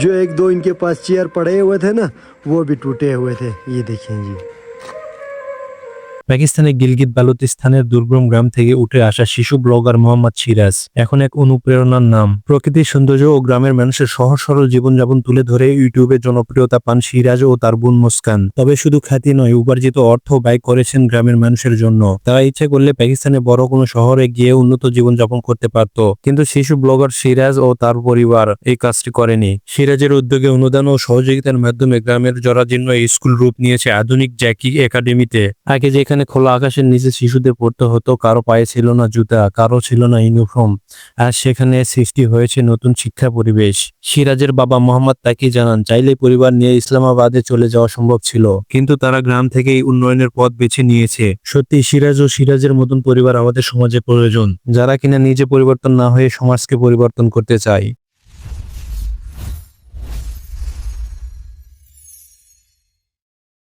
जो एक दो इनके पास चेयर पड़े हुए थे ना, वो भी टूटे हुए थे। ये देखें जी। পাকিস্তানের গিলগিত বালুতিস্তানের দুর্গম গ্রাম থেকে উঠে আসা শিশু ব্লগার মোহাম্মদ সিরাজ। এখন এক অনুপ্রেরণার নাম। প্রকৃতির সৌন্দর্য ও গ্রামের মানুষের সহজ সরল জীবনযাপন তুলে ধরে ইউটিউবে জনপ্রিয়তা পান সিরাজ ও তার বোন মুস্কান। তবে শুধু খ্যাতি নয়, উপার্জিত অর্থ ব্যয় করেছেন গ্রামের মানুষের জন্য। তারা ইচ্ছে করলে পাকিস্তানের বড় কোনো শহরে গিয়ে উন্নত জীবনযাপন করতে পারত। কিন্তু শিশু ব্লগার সিরাজ ও তার পরিবার এই কাজটি করেনি। সিরাজের উদ্যোগে অনুদান ও সহযোগিতার মাধ্যমে গ্রামের জরাজীর্ণ স্কুল রূপ নিয়েছে আধুনিক জ্যাকি একাডেমিতে। আগে যেখানে খোলা আকাশের নিচে শিশুদের পড়তে হতো, কারও পায়ে ছিল না জুতা, কারও ছিল না ইউনিফর্ম। আর সেখানে সৃষ্টি হয়েছে নতুন শিক্ষা পরিবেশ। সিরাজের বাবা মোহাম্মদ তাকি জানান, চাইলে পরিবার নিয়ে ইসলামাবাদে চলে যাওয়া সম্ভব ছিল, কিন্তু তারা গ্রাম থেকেই উন্নয়নের পথ বেছে নিয়েছে। সত্যি, সিরাজ ও সিরাজের মতন পরিবার আমাদের সমাজে প্রয়োজন। যারা কিনা নিজে পরিবর্তন না হয়ে সমাজকে পরিবর্তন করতে চায়।